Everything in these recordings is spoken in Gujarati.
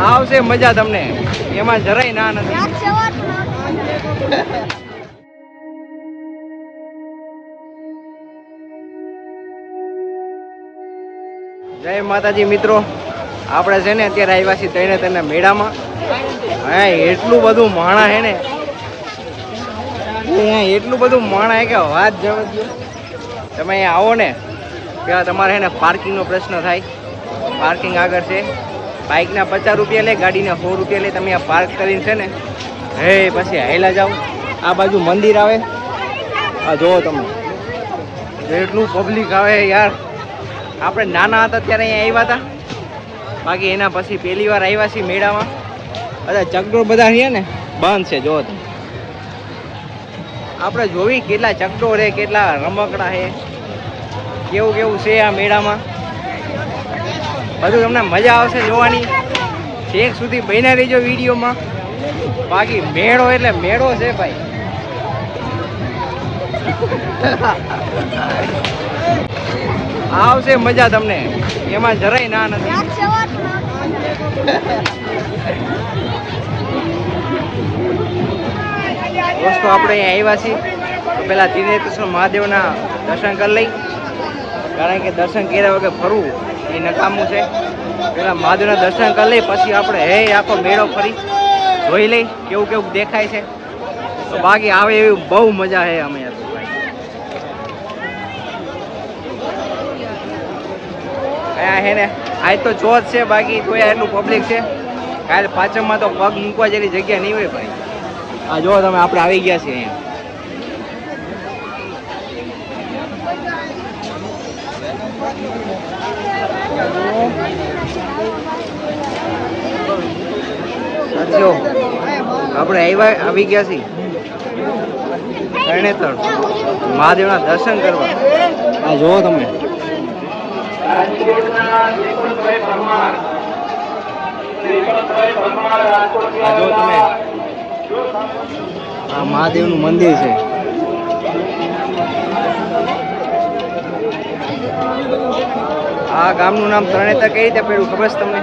આવશે મજા તમને. એમાં જરાય ના નથી. જય માતાજી મિત્રો. આપણે છે ને અત્યારે આવ્યા છીએ તઈને તને મેળામાં. હા એટલું બધું માણા હે ને. અહીંયા એટલું બધું માણા હે કે વાત જવા તમે અહીંયા આવો ને. ત્યાં તમારે હે ને પાર્કિંગનો પ્રશ્ન થાય. પાર્કિંગ આગળ છે. બાઇકના પચાસ રૂપિયા લે, ગાડીના સો રૂપિયા લે, તમે આ પાર્ક કરીને છે ને, હે, પછી હાયલા જાઓ. આ બાજુ મંદિર આવે. આ જુઓ તમે. એટલું પબ્લિક આવે યાર. આપણે નાના હતા ત્યારે અહીંયા આવ્યા હતા. બાકી એના પછી પહેલી વાર આવ્યા છીએ મેળામાં. બધા ચકડોળ બધા છે ને, બંધ છે જો તમે. આપણે જોવી કેટલા ચકડોળ છે કેટલા રમકડા છે કેવું કેવું છે આ મેળામાં? બધું તમને મજા આવશે જોવાની. છેક સુધી બન્યા રહીજો વિડીયોમાં. બાકી મેળો એટલે મેળો છે ભાઈ. આવશે મજા તમને. એમાં જરાય ના નથી. દોસ્તો આપણે અહીંયા આવ્યા છીએ. તો દિનેશ કૃષ્ણ મહાદેવના દર્શન કરી લઈ. કારણ કે દર્શન કર્યા વગર ફરવું એ નકામું છે. પેલા મહાદેવના દર્શન કરી લઈ પછી આપણે હે, આખો મેળો ફરી જોઈ લઈ કેવું કેવું દેખાય છે. તો બાકી આવે એવી બહુ મજા છે અમે અહીંયા હે ને? આજ તો ચોથ છે, બાકી કોઈ એટલું પબ્લિક છે. કાલે પાછળમાં તો પગ મૂકવા જેવી જગ્યા નહીં હોય ભાઈ. આ જો તમે, આપણે આવી ગયા છીએ અહીંયા. સાથીઓ આપણે આવ્યા આવી ગયા છીએ. તરણેતર. મહાદેવના દર્શન કરવા. આ જુઓ તમે. આ જો તમે. આ મહાદેવનું મંદિર છે. આ ગામનું નામ તરણેતર કઈ રીતે પડ્યું? ખબર છે તમને?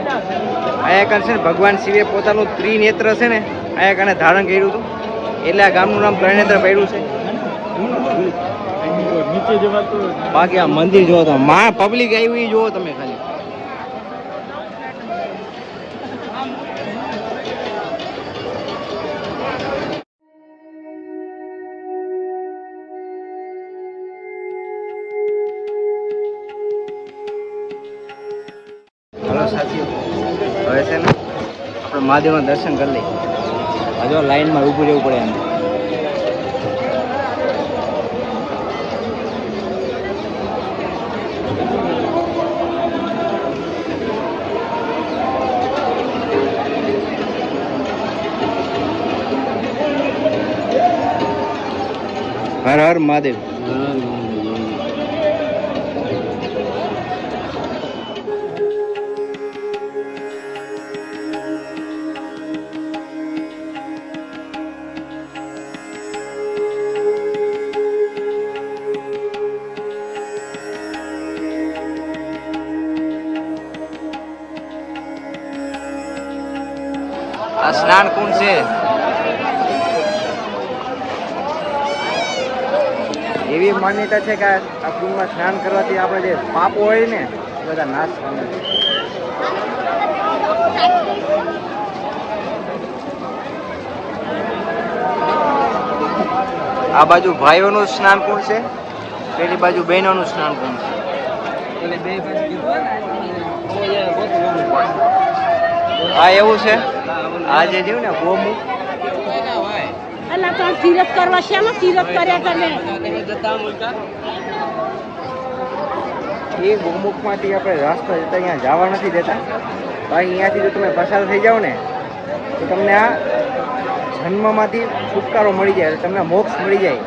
આયા કાન છે ને, ભગવાન શિવે પોતાનું ત્રિનેત્ર છે ને, આયા કાને ધારણ કર્યું હતું. એટલે આ ગામનું નામ ત્રિનેત્ર પડ્યું છે. બાકી આ મંદિર જોવો તમે મા પબ્લિક આવી જોવો તમે ખાલી. હવે છે ને, આપણે મહાદેવના દર્શન કરી લઈએ. હજુ લાઈનમાં ઊભું રહેવું પડે એમ. હર હર મહાદેવ. આ સ્નાન કુંડ છે. એવી માન્યતા છે કે આ કુંડમાં સ્નાન કરવાથી આપણે જે પાપો હોય ને એ બધા નાશ પામે છે. આ બાજુ ભાઈઓનું સ્નાન કુંડ છે પેલી બાજુ બહેનોનું સ્નાન કુંડ છે. આ એવું છે? આ જે રહ્યું ને ગોમુખ અલા તો તીરથ કરવા શેમાં તીરથ કર્યા તમે? એ ગોમુખમાંથી આપણે રસ્તો જતા અહીંયા જવા નથી દેતા. બાકી અહીંયાથી જો તમે પસાર થઈ જાઓ ને તો તમને આ જન્મમાંથી છુટકારો મળી જાય તમને મોક્ષ મળી જાય.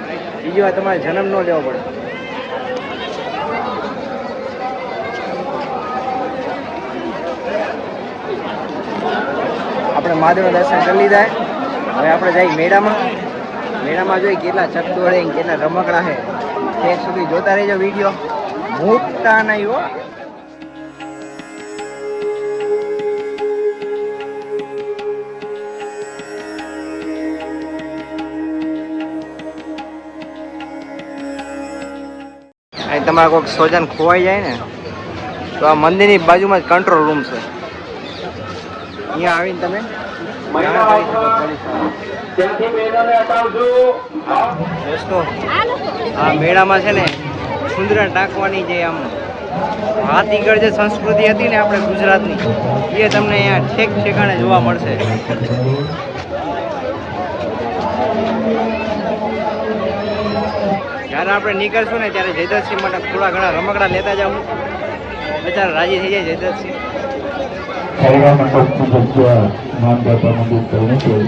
બીજી વાર તમારે જન્મ ન લેવો પડે. આપણે મહાદેવના દર્શન કરી લીધા. હવે આપણે જઈએ મેળામાં. મેળામાં જોઈએ કેટલા ચકડોળે કેટલા રમકડા હે તે સુધી જોતા રહેજો વીડિયો. મોટા નહીં હો. તમારા કોઈક સોજન ખોવાઈ જાય ને, તો આ મંદિરની બાજુમાં જ કંટ્રોલ રૂમ છે. અહીંયા આવીને તમે? દોસ્તો આ મેળામાં છે ને સુંદર ટાંકવાની જે આમ હાથીગળ જે સંસ્કૃતિ હતી ને આપણે ગુજરાતની એ તમને અહીંયા ઠેક ઠેકાણે જોવા મળશે. જ્યારે આપણે નીકળશું ને ત્યારે જયદરસિંહ માટે થોડા ઘણા રમકડા લેતા જાઉં. બચારા રાજી થઈ જાય જયદરસિંહ સાઈરામ મંડપની જગ્યા મંદિર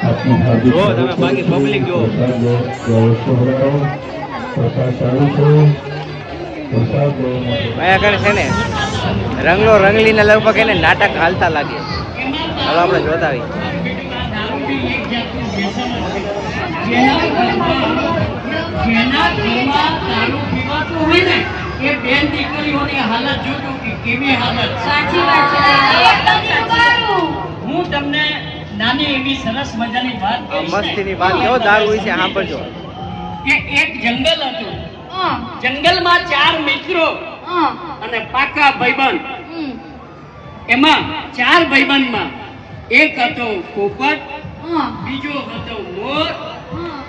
આપની હાજરી. પ્રસાદ ચાલુ છે પ્રસાદ અહીંયા આગળ છે ને રંગલો રંગલીને લગભગ એને નાટક હાલતા લાગે હવે આપણે જોતા આવીએ જેના એ બેન દીકરીઓની હાલત જોજો કે કેવી હાલત. સાચી વાત છે. હું તમને નાની એવી સરસ મજાની વાત મસ્તીની વાત કેવો દારૂ વિશે સાંભળજો કે એક જંગલ હતું. જંગલમાં ચાર મિત્રો અને પાકા ભાઈબંધ. એમાં ચાર ભાઈબંધમાં એક હતો પોપટ બીજો હતો મોર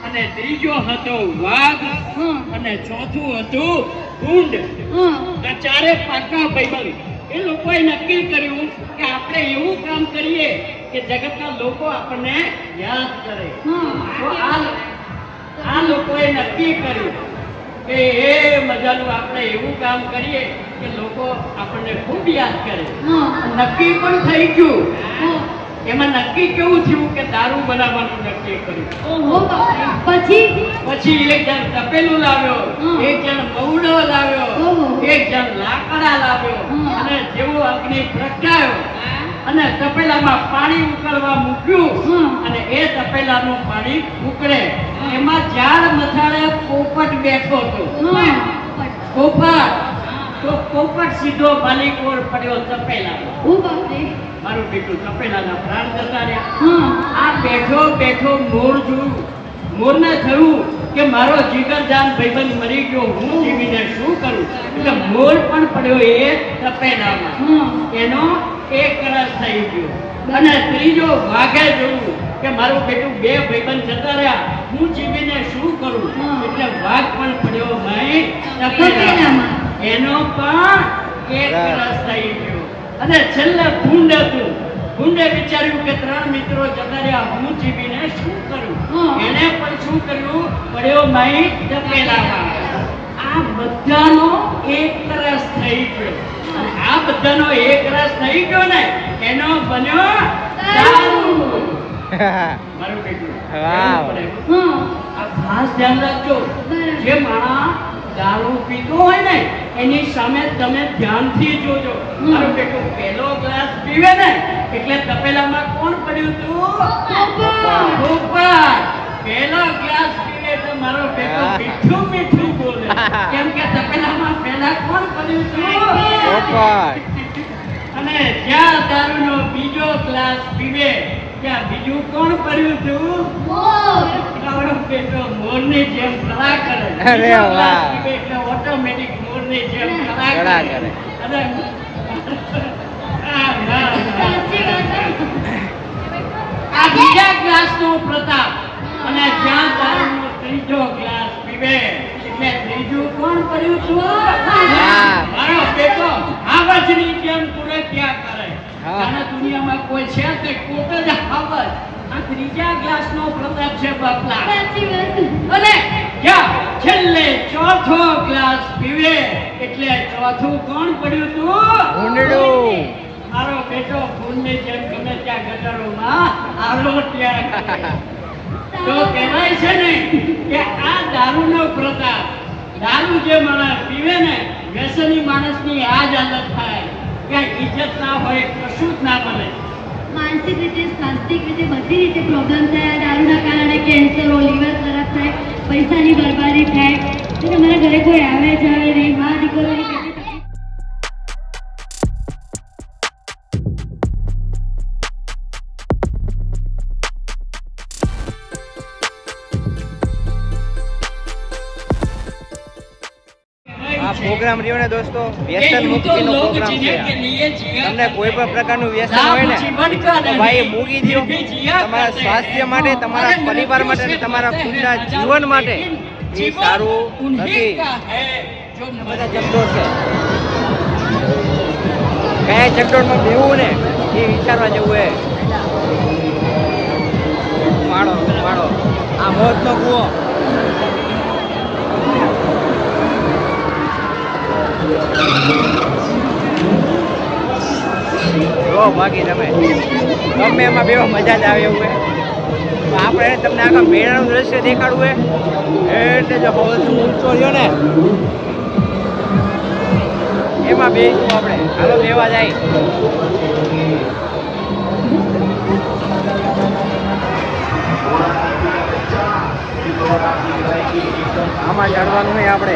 અને ત્રીજો હતો વાઘ અને ચોથું હતું ઊંડ આ ચારે પાકા ભાઈબંધ. એ લોકોએ નક્કી કર્યું કે આપણે એવું કામ કરીએ કે જગતના લોકો આપણને યાદ કરે. તો આ આ લોકોએ નક્કી કર્યું કે એ મજાનું આપણે એવું કામ કરીએ કે લોકો આપણને ખૂબ યાદ કરે. નક્કી પણ થઈ ગયું. એમાં નક્કી કેવું થયું કે દારૂ બનાવવાનું નક્કી કર્યું? પછી? પછી એક જણ તપેલું લાવ્યો એક જણ બહુડો લાવ્યો એક જણ લાકડા લાવ્યો અને જેવો અગ્નિ પ્રગટાયો અને તપેલામાં પાણી ઉકળવા મૂક્યું. અને એ તપેલાનું પાણી ઉકળે એમાં ચાર મથાળે પોપટ બેઠો હતો. પોપટ. તો પોપટ સીધો બાલીકોર પડ્યો તપેલામાં. મારું બેટું તપેલાના પ્રાણ જતા રહ્યા. આ બેઠો બેઠો મોર જોયું મોરને થયું કે મારો જીગરજાન ભાઈબંધ મરી ગયો. હું જીવીને શું કરું? એટલે મોર પણ પડ્યો એ તપેલામાં. એનો એક રસ થઈ ગયો. અને ત્રીજો વાઘે જોયું કે મારું બેટું બે ભાઈબંધ જતા રહ્યા. હું જીવીને શું કરું. એટલે વાઘ પણ પડ્યો મેં તપેલામાં. એનો પણ એક રસ થઈ ગયો. અને છેલ્લે ભૂંડ હતું ભૂંડે વિચાર્યું કે ત્રણ મિત્રો જતા રહ્યા હું જીવીને શું કરું? એને પણ શું કર્યું? પડ્યો માઈ તપેલામાં આ બધાનો એક રસ થઈ ગયો. આ બધાનો એક રસ થઈ ગયો ને એનો બન્યો દારૂ. મારું કીધું વાવ. આ ખાસ ધ્યાન રાખજો. જે માણસ દારૂ પીતો હોય ને એની સામે તમે ધ્યાનથી જોજો. મારો બેટો પહેલો ગ્લાસ પીવે ને એટલે તપેલામાં કોણ પડ્યું તું? પોપટ પહેલો ગ્લાસ પીવે તો મારો બેટો મીઠું મીઠું બોલે. કેમ કે તપેલામાં પહેલા કોણ પડ્યું તું? અને જ્યાં દારૂનો બીજો ગ્લાસ પીવે ત્યાં બીજું કોણ કર્યું તું? આવડો બેટો મોરની જેમ કળા કરે. અરે વાહ. ગ્લાસ પીવે એટલે ઓટોમેટિક મોરની જેમ કળા કળા કરે. કરે. આ, આ, આ. આ પ્રતાપ. અને જ્યાં ત્રીજો ગ્લાસ પીવે. એટલે ત્રીજું કોણ કર્યું છું હા. મારો બેટો વચની જેમ પૂરે ક્યાં જાણે દુનિયામાં કોઈ છે તે કોક જ હાવજ આ ત્રીજા ગ્લાસનો પ્રતાપ છે બાપલા. અને યા છેલ્લે ચોથો ગ્લાસ પીવે. એટલે ચોથું કોણ પડ્યું તું? ભૂંડડું. મારો બેટો ફૂલની જેમ ગમે ત્યાં ગટરોમાં આરો ત્યાં તો કહેવાય છે ને કે આ દારૂનો પ્રતાપ. દારૂ જે માણસ પીવે ને વ્યસની માણસની આ જ હાલત થાય. કે ઇજ્જત ના હોય ના બને? માનસિક રીતે સ્વાસ્થિક રીતે બધી રીતે પ્રોબ્લેમ થાય. દારૂના કારણે કેન્સરો લીવર ખરાબ થાય. પૈસાની બરબાદી થાય. તો તમારા ઘરે કોઈ આવે જાય નહીં. મા દીકરોની પ્રોગ્રામ રહ્યો ને દોસ્તો વ્યસન મુક્તિનો પ્રોગ્રામ છે. તમને કોઈ પણ પ્રકારનું વ્યસન હોય ને ભાઈ મૂકી દો તમારા સ્વાસ્થ્ય માટે તમારા પરિવાર માટે તમારા ખુદના જીવન માટે એ સારું નથી. બધા ચકડોળ છે. કયા ચકડોળમાં બેવું ને એ વિચારવા જેવું હે. માળો માળો આ મોતનો કૂવો. જો બાકી તમે. ગમે એમાં બેવા મજા જ આવે એવું આપણે તમને આખા મેળાનું દ્રશ્ય દેખાડવું હે? એટલે જો સૌથી ઊંચો રહ્યો ને. એમાં બેસીશું આપણે. હાલો, બેવા જાય. આમાં ચડવાનું હોય આપણે.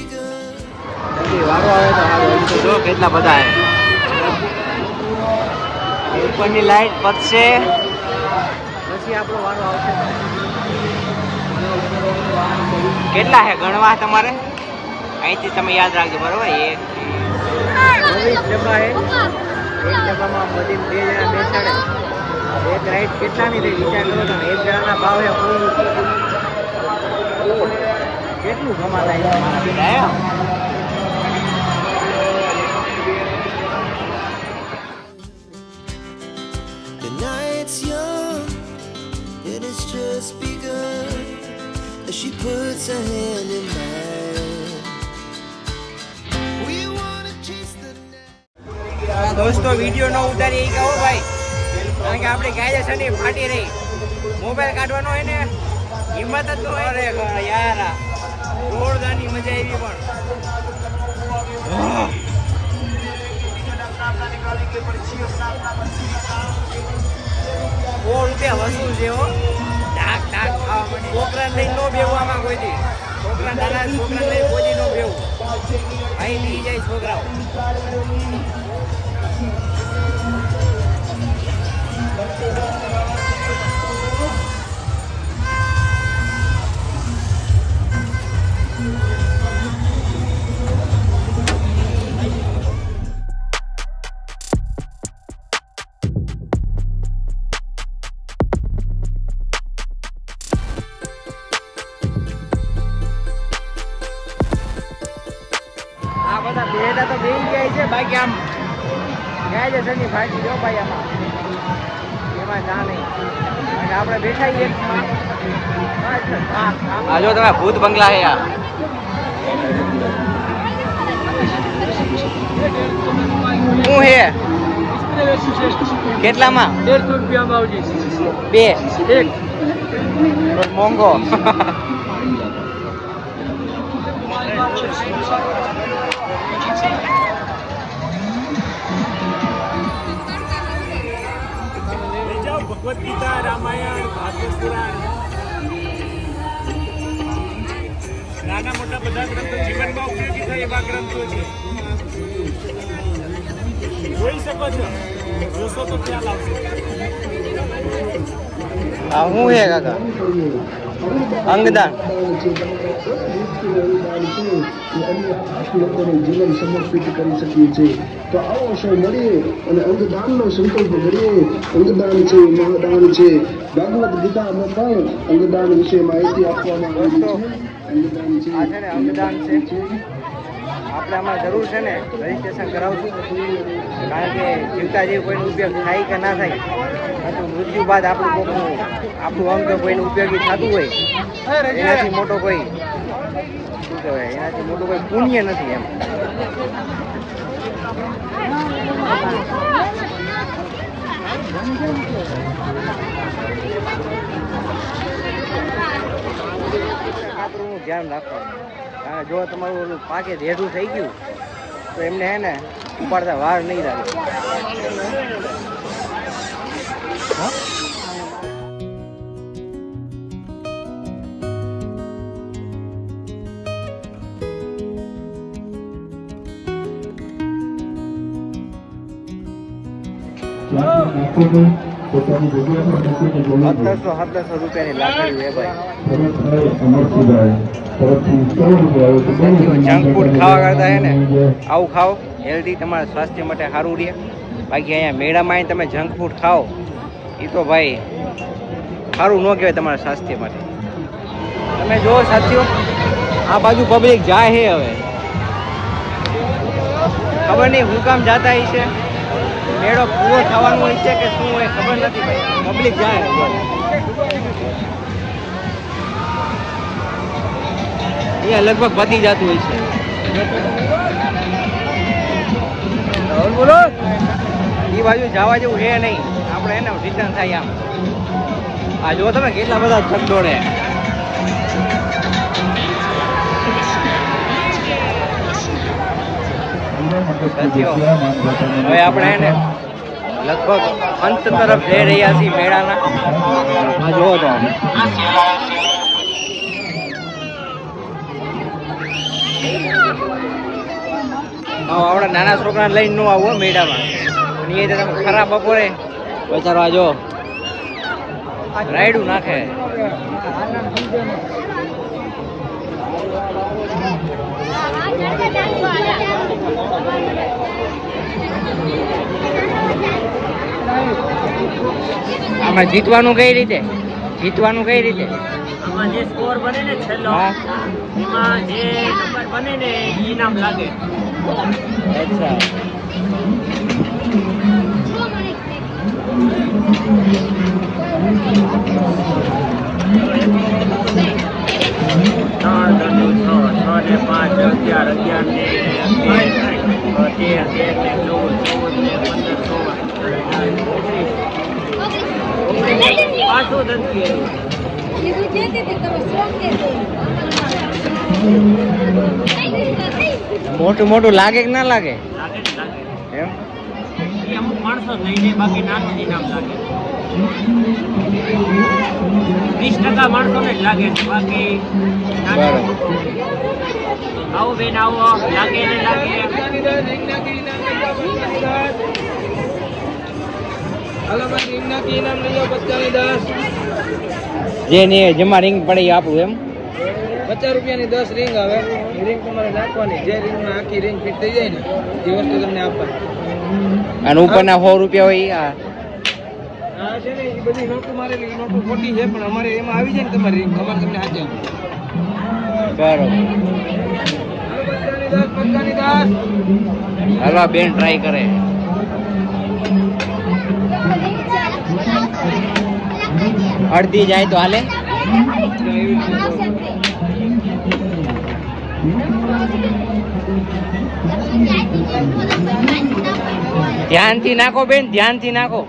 જો કેટલા બધા ઉપરની લાઈટ પતશે પછી આપણો વારો આવશે. કેટલા છે ગણવા તમારે? અહીંથી તમે યાદ રાખજો બરોબર? એક ચોવીસ ડબ્બા હે. એક ડબ્બામાં બધી બે જણા બેસાડે. એક રાઈટ કેટલાની થઈ વિચાર કરો તમે. એક જણાના ભાવ હે કેટલું ગમા થાય just begun as she puts her hand in mine. We wanna chase the night. દોસ્તો વીડિયો ન ઉતારી કહો ભાઈ કારણ કે આપણે કાયદેસરની ફાટી રહી મોબાઈલ કાઢવાનો હોય ને હિંમત જ ન હોય અરે યાર આ જોરદારની મજા આવી પણ સો રૂપિયા વસૂલ છે હો માટે લઈ નો બેવું આમાં કોઈ છોકરા દાદા છોકરા લઈને કોઈ નો બેવું અહીં બી જાય છોકરાઓ. બેસી જાય છે બાકી આમ કાયદેસરની ફાટી જો ભાઈ આમાં. એમાં જા નહીં. આપણે બેઠા એકમાં. આ જો તમે ભૂત બંગલા હે આ શું હે કેટલામાં? દેડસો રૂપિયા આવજી બે. એક. મોંઘો. ભગવદ્ ગીતા રામાયણ ભાગવત પુરાણ નાના મોટા બધા ગ્રંથો જીવનમાં ઉપયોગી થાય એવા ગ્રંથો છે. જોઈ શકો છો? જોશો તો ખ્યાલ આવશે. શું હે કાકા? અંગદાન. જીવન સમર્પિત કરી શકીએ છીએ તો આવો મળીએ અને અંગદાનનો સંકલ્પ કરીએ અંગદાન છે મહાદાન છે ભાગવત ગીતામાં પણ અંગદાન વિશે માહિતી આપવામાં આવી છે અંગદાન છે અંગદાન છે. આમાં જરૂર છે ને રજીસ્ટ્રેશન કરાવશું કારણ કે જીવતા જીવ કોઈનો ઉપયોગ થાય કે ના થાય પરંતુ મૃત્યુ બાદ આપણું કોઈનું આપણું અંગ કોઈનું ઉપયોગી થતું હોય એનાથી મોટો કોઈ શું કહેવાય એનાથી મોટું કોઈ પુણ્ય નથી એમ. આપણું ધ્યાન રાખવાનું. અને જો તમારું પાકે રેડું થઈ ગયું, તો એમને હે ને ઉપાડતા વાર નહીં લાગે. ત્યાંથી નાખોને સત્તરસો સત્તરસો રૂપિયાની લાકડી છે ભાઈ. જંક ફૂડ ખાવા કરતા હે ને આવું ખાઓ. હેલ્ધી તમારા સ્વાસ્થ્ય માટે સારું રહે. બાકી અહીંયા મેળામાં તમે જંક ફૂડ ખાઓ એ તો ભાઈ સારું ન કહેવાય તમારા સ્વાસ્થ્ય માટે. તમે જુઓ સાથીઓ આ બાજુ પબ્લિક જાય છે હવે. ખબર નહીં હું કામ જાતા છે. મેળો પૂરો થવાનો હોય છે કે શું હોય ખબર નથી ભાઈ. પબ્લિક જાય. અહીંયા લગભગ પતી જતું હોય છે. બોલો. એ બાજુ જવા જેવું છે નહીં. આપણે એને રિટર્ન થાય આમ આ જો તમે કેટલા બધા ટ્રક દોડે. હવે આપણે એને લગભગ અંત તરફ જઈ રહ્યા છીએ મેળાના. આ જુઓ તો આપણા નાના છોકરાને લઈને ન આવો મેળામાં. અને એ તમે ખરા બપોરે બચારો આ જો. રાયડું નાખે. આમાં જીતવાનું કઈ રીતે? જીતવાનું કઈ રીતે? આમાં જે સ્કોર બને ને છેલ્લો એમાં જે નંબર બને ને એ ઇનામ લાગે. અચ્છા. પાછું દંડી મોટું મોટું લાગે કે ના લાગે? એમ? અમુક માણસો જ બાકી નાનું જ લાગે વીસ ટકા માણસોને જ લાગે છે બાકી આવો બેન આવો લાગે ને લાગે જે ને જેમાં રિંગ પડે એ આપું એમ. પચાસ રૂપિયાની દસ રિંગ આવે. એ રિંગ તમારે નાખવાની. જે રિંગમાં આખી રિંગ ફિટ થઈ જાય ને એ વસ્તુ તમને આપવાની. અને ઉપરના સો રૂપિયા હોય આ. આ છે ને એ બધી નોટો મારેલી નોટો ખોટી છે પણ અમારે એમાં આવી જાય ને તમારી રિંગ અમારે તમને હાજર બરોબર. હાલો બેન ટ્રાય કરે. અડધી જાય તો હાલે. ધ્યાનથી નાખો બેન ધ્યાનથી નાખો.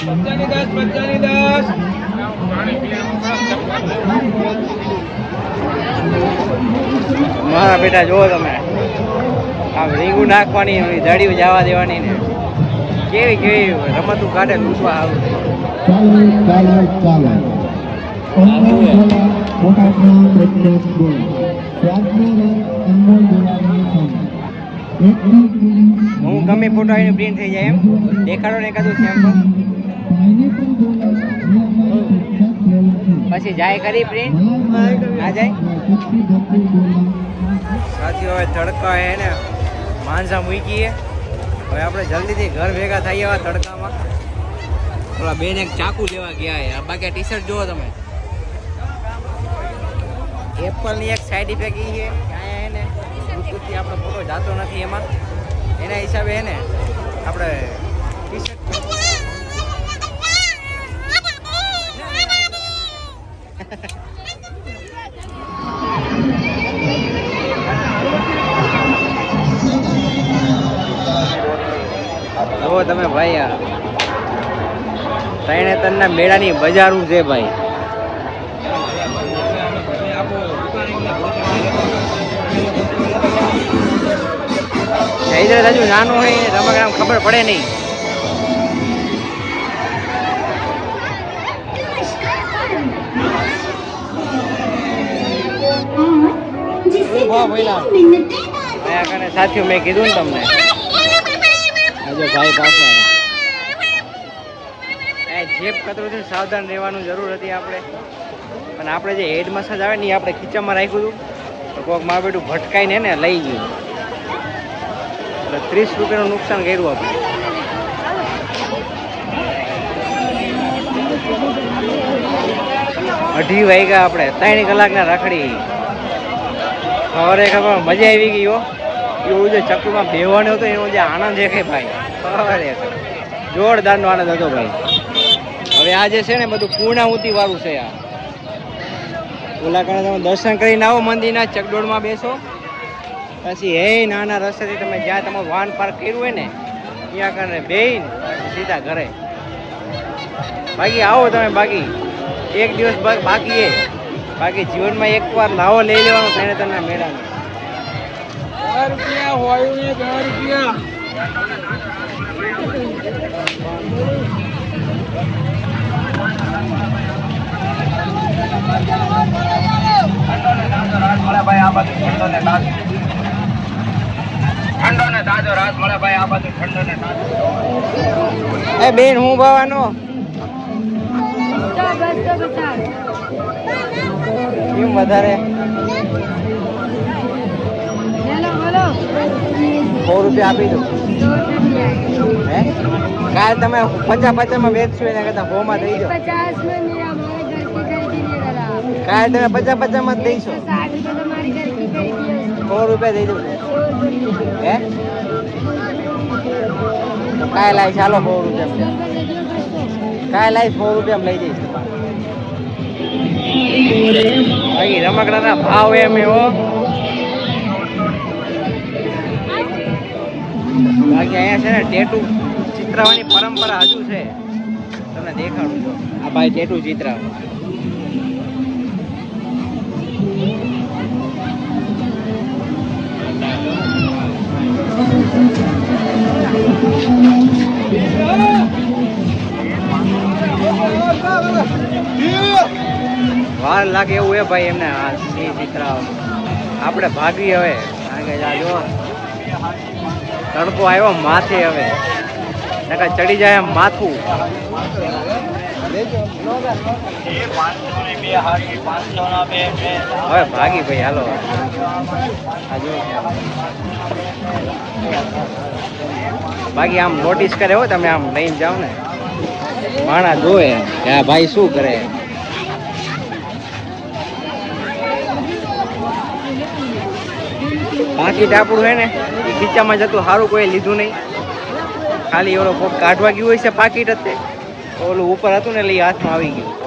પચાની દસ પચાની દસ. મારા બેટા જુઓ તમે. આમ રીંગું નાખવાની ઓલી દડીઓ જવા દેવાની ને. કેવી કેવી રમતું કાઢે લૂંટવા આવું હું ગમે ફોટો આવીને પ્રિન્ટ થઈ જાય એમ. દેખાડો ને એકાદું સેમ્પલ પછી જાય કરી પ્રિન્ટ? ના જાય સાથીઓ હવે તડકા હે ને. માંઝા મૂકીએ. હવે આપણે જલ્દીથી ઘર ભેગા થઈએ એવા તડકામાં. ઓલા બેન એક ચાકુ લેવા ગયા હે. આ બાકી ટી શર્ટ જુઓ તમે. એપલની એક સાઈડ ઇફેક્ટ એ છે અહીંયા હે ને આપણો ફોટો જાતો નથી એમાં. એના હિસાબે હે ને આપણે જુઓ તમે ભાઈ આ તરણેતરના મેળાની બજારું છે ભાઈ. હૈદરાબાદ હજુ નાનું હોય રમકડામાં ખબર પડે નહીં. આયા કને સાથીઓ મેં કીધું ને તમને. આજે ભાઈ પાછો. જેબ કતરું છે સાવધાન રહેવાનું જરૂર હતી આપણે. પણ આપણે જે હેડ મસાજ આવે ને એ આપણે ખીચામાં રાખ્યું હતું. તો કોઈક મા બેટું ભટકાઈને ને લઈ ગયું. એટલે ત્રીસ રૂપિયાનું નુકસાન કર્યું આપણે. અઢી વાગ્યા આપણે ત્રણ કલાકના રખડી. સવારે ખબર, મજા આવી ગઈ એવું જે ચક્કુમાં બેવાનો હતો એનો જે આનંદ દેખાય ભાઈ? સવારે જોરદારનો આનંદ હતો ભાઈ. હવે આ જે છે ને, બધું પૂર્ણાહુતિ વાળું છે આ. ઓલા તમે દર્શન કરીને આવો મંદિરના ચકડોળમાં બેસો. પછી હે નાના રસ્તેથી તમે જ્યાં તમારું વાહન પાર્ક કર્યું હોય ને, ત્યાં કારણે બેહીને સીધા ઘરે. બાકી આવો તમે બાકી. એક દિવસ બાકી એ. બાકી જીવનમાં એકવાર લાવો લઈ લેવાનો તેને તને મેળાનો. દસ રૂપિયા હોય ને દસ રૂપિયા. એ બેન હું ભાવાનો? કેમ વધારે? સો રૂપિયા આપી દઉં. હે? કાલ તમે પચાસ પચાસમાં વેચશો એના કરતા સો માં દઈ દો. કાલ તમે પચાસ પચાસમાં દઈશો. સો રૂપિયા દઈ દઉં. હે? કાંઈ લાવીશ ચાલો સો રૂપિયા. કાંઈ લાવીશ સો રૂપિયા લઈ જઈશ. બાકી રમકડાના ભાવ એમ એવો બાકી અહીંયા છે ને ટેટુ ચિત્રાવાની પરંપરા હજુ છે. તમને દેખાડું છો. આ ભાઈ ટેટુ ચિત્રા વાર લાગે એવું હે ભાઈ એમને, આ સિંહ આપણે ભાગી હવે. જો, તડકો આવ્યો માથે હવે. નકર ચડી જાય માથું. હવે ભાગી ભાઈ, હાલો. બાકી આમ નોટિસ કરે હો, તમે આમ લઈને જાઓ ને. માણા જોવે, કે આ ભાઈ શું કરે. પાકીટ આપણું હે ને એ ખીચામાં જતું સારું કોઈ લીધું નહીં. ખાલી ઓલો કોક કાઢવા ગયું હોય છે પાકીટ જ ઓલું ઉપર હતું ને એટલે હાથમાં આવી ગયું.